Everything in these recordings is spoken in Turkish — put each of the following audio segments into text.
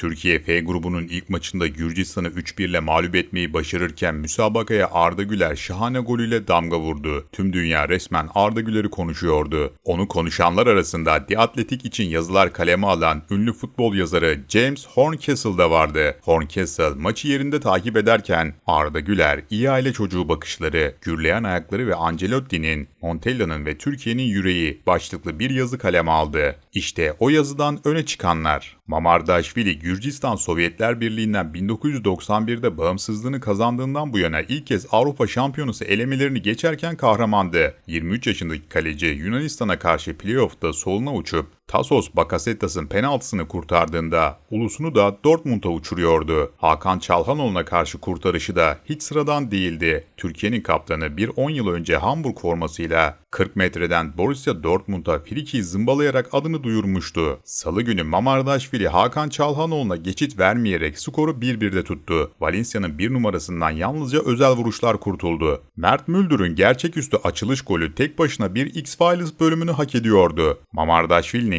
Türkiye F grubunun ilk maçında Gürcistan'ı 3-1 ile mağlup etmeyi başarırken müsabakaya Arda Güler şahane golüyle damga vurdu. Tüm dünya resmen Arda Güler'i konuşuyordu. Onu konuşanlar arasında The Athletic için yazılar kaleme alan ünlü futbol yazarı James Horncastle da vardı. Horncastle maçı yerinde takip ederken Arda Güler, iyi aile çocuğu bakışları, gürleyen ayakları ve Ancelotti'nin, Montella'nın ve Türkiye'nin yüreği başlıklı bir yazı kaleme aldı. İşte o yazıdan öne çıkanlar. Mamardashvili Gürcistan Sovyetler Birliği'nden 1991'de bağımsızlığını kazandığından bu yana ilk kez Avrupa Şampiyonası elemelerini geçerken kahramandı. 23 yaşındaki kaleci Yunanistan'a karşı playoff'ta soluna uçup Tasos Bakasetas'ın penaltısını kurtardığında ulusunu da Dortmund'a uçuruyordu. Hakan Çalhanoğlu'na karşı kurtarışı da hiç sıradan değildi. Türkiye'nin kaptanı bir 10 yıl önce Hamburg formasıyla 40 metreden Borussia Dortmund'a friki zımbalayarak adını duyurmuştu. Salı günü Mamardashvili Hakan Çalhanoğlu'na geçit vermeyerek skoru 1-1'de tuttu. Valencia'nın bir numarasından yalnızca özel vuruşlar kurtuldu. Mert Müldür'ün gerçeküstü açılış golü tek başına bir X-Files bölümünü hak ediyordu.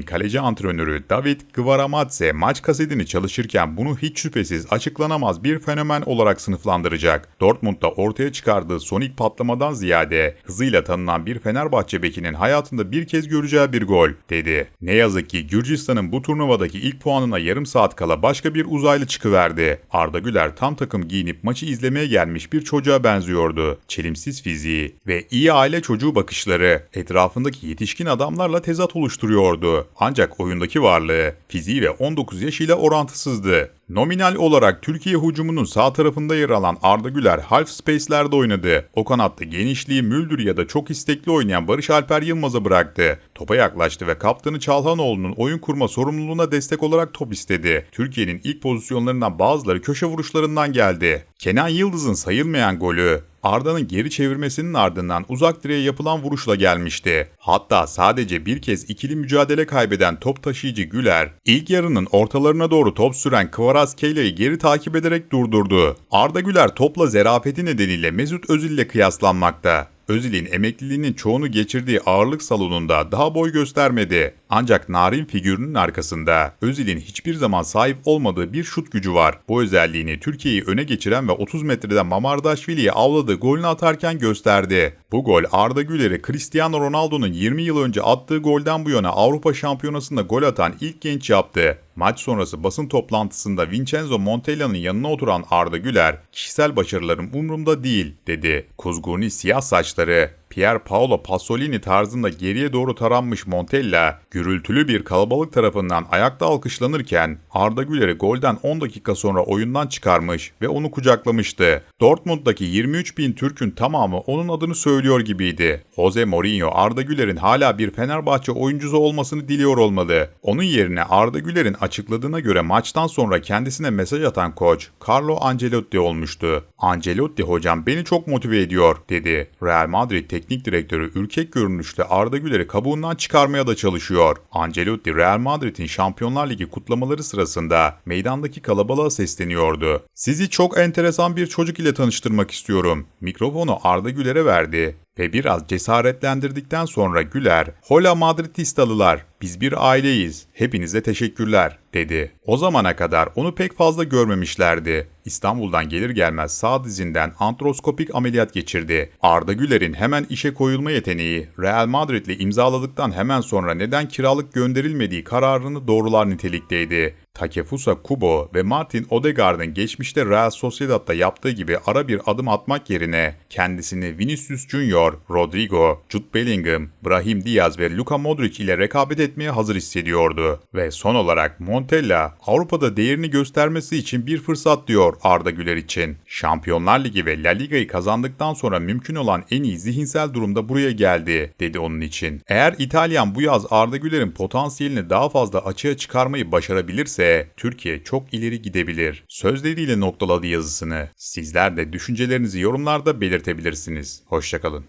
Mamardashvili'nin kaleci antrenörü David Gvaramadze maç kasetini çalışırken bunu hiç şüphesiz açıklanamaz bir fenomen olarak sınıflandıracak. Dortmund'da ortaya çıkardığı sonik patlamadan ziyade hızıyla tanınan bir Fenerbahçe bekinin hayatında bir kez göreceği bir gol, dedi. Ne yazık ki Gürcistan'ın bu turnuvadaki ilk puanına yarım saat kala başka bir uzaylı çıkıverdi. Arda Güler tam takım giyinip maçı izlemeye gelmiş bir çocuğa benziyordu. Çelimsiz fiziği ve iyi aile çocuğu bakışları etrafındaki yetişkin adamlarla tezat oluşturuyordu. Ancak oyundaki varlığı, fiziği ve 19 yaşıyla orantısızdı. Nominal olarak Türkiye hücumunun sağ tarafında yer alan Arda Güler half space'lerde oynadı. O kanatta genişliği Müldür ya da çok istekli oynayan Barış Alper Yılmaz'a bıraktı. Topa yaklaştı ve kaptanı Çalhanoğlu'nun oyun kurma sorumluluğuna destek olarak top istedi. Türkiye'nin ilk pozisyonlarından bazıları köşe vuruşlarından geldi. Kenan Yıldız'ın sayılmayan golü Arda'nın geri çevirmesinin ardından uzak direğe yapılan vuruşla gelmişti. Hatta sadece bir kez ikili mücadele kaybeden top taşıyıcı Güler, ilk yarının ortalarına doğru top süren Kvaratskheilia'yı geri takip ederek durdurdu. Arda Güler topla zerafeti nedeniyle Mesut Özil ile kıyaslanmakta. Özil'in emekliliğinin çoğunu geçirdiği ağırlık salonunda daha boy göstermedi. Ancak narin figürünün arkasında Özil'in hiçbir zaman sahip olmadığı bir şut gücü var. Bu özelliğini Türkiye'yi öne geçiren ve 30 metreden Mamardashvili'yi avladığı golünü atarken gösterdi. Bu gol Arda Güler'i Cristiano Ronaldo'nun 20 yıl önce attığı golden bu yana Avrupa Şampiyonası'nda gol atan ilk genç yaptı. Maç sonrası basın toplantısında Vincenzo Montella'nın yanına oturan Arda Güler, kişisel başarılarım umurumda değil dedi. Kuzguni siyah saçları, Pier Paolo Pasolini tarzında geriye doğru taranmış Montella, gürültülü bir kalabalık tarafından ayakta alkışlanırken Arda Güler'i golden 10 dakika sonra oyundan çıkarmış ve onu kucaklamıştı. Dortmund'daki 23 bin Türk'ün tamamı onun adını söylüyor gibiydi. Jose Mourinho Arda Güler'in hala bir Fenerbahçe oyuncusu olmasını diliyor olmalı. Onun yerine Arda Güler'in açıkladığına göre maçtan sonra kendisine mesaj atan koç Carlo Ancelotti olmuştu. Ancelotti hocam beni çok motive ediyor dedi. Real Madrid teknik direktörü ürkek görünüşlü Arda Güler'i kabuğundan çıkarmaya da çalışıyor. Ancelotti Real Madrid'in Şampiyonlar Ligi kutlamaları sırasında meydandaki kalabalığa sesleniyordu. Sizi çok enteresan bir çocuk ile tanıştırmak istiyorum. Mikrofonu Arda Güler'e verdi ve biraz cesaretlendirdikten sonra Güler, Hola Madridistalılar, biz bir aileyiz, hepinize teşekkürler, dedi. O zamana kadar onu pek fazla görmemişlerdi. İstanbul'dan gelir gelmez sağ dizinden antroskopik ameliyat geçirdi. Arda Güler'in hemen işe koyulma yeteneği, Real Madrid'le imzaladıktan hemen sonra neden kiralık gönderilmediği kararını doğrular nitelikteydi. Takefusa Kubo ve Martin Odegaard'ın geçmişte Real Sociedad'da yaptığı gibi ara bir adım atmak yerine kendisini Vinicius Junior, Rodrigo, Jude Bellingham, Brahim Diaz ve Luka Modric ile rekabet etmeye hazır hissediyordu. Ve son olarak Montella Avrupa'da değerini göstermesi için bir fırsat diyor Arda Güler için. Şampiyonlar Ligi ve La Liga'yı kazandıktan sonra mümkün olan en iyi zihinsel durumda buraya geldi dedi onun için. Eğer İtalyan bu yaz Arda Güler'in potansiyelini daha fazla açığa çıkarmayı başarabilirse Türkiye çok ileri gidebilir. Sözleriyle noktaladı yazısını. Sizler de düşüncelerinizi yorumlarda belirtebilirsiniz. Hoşçakalın.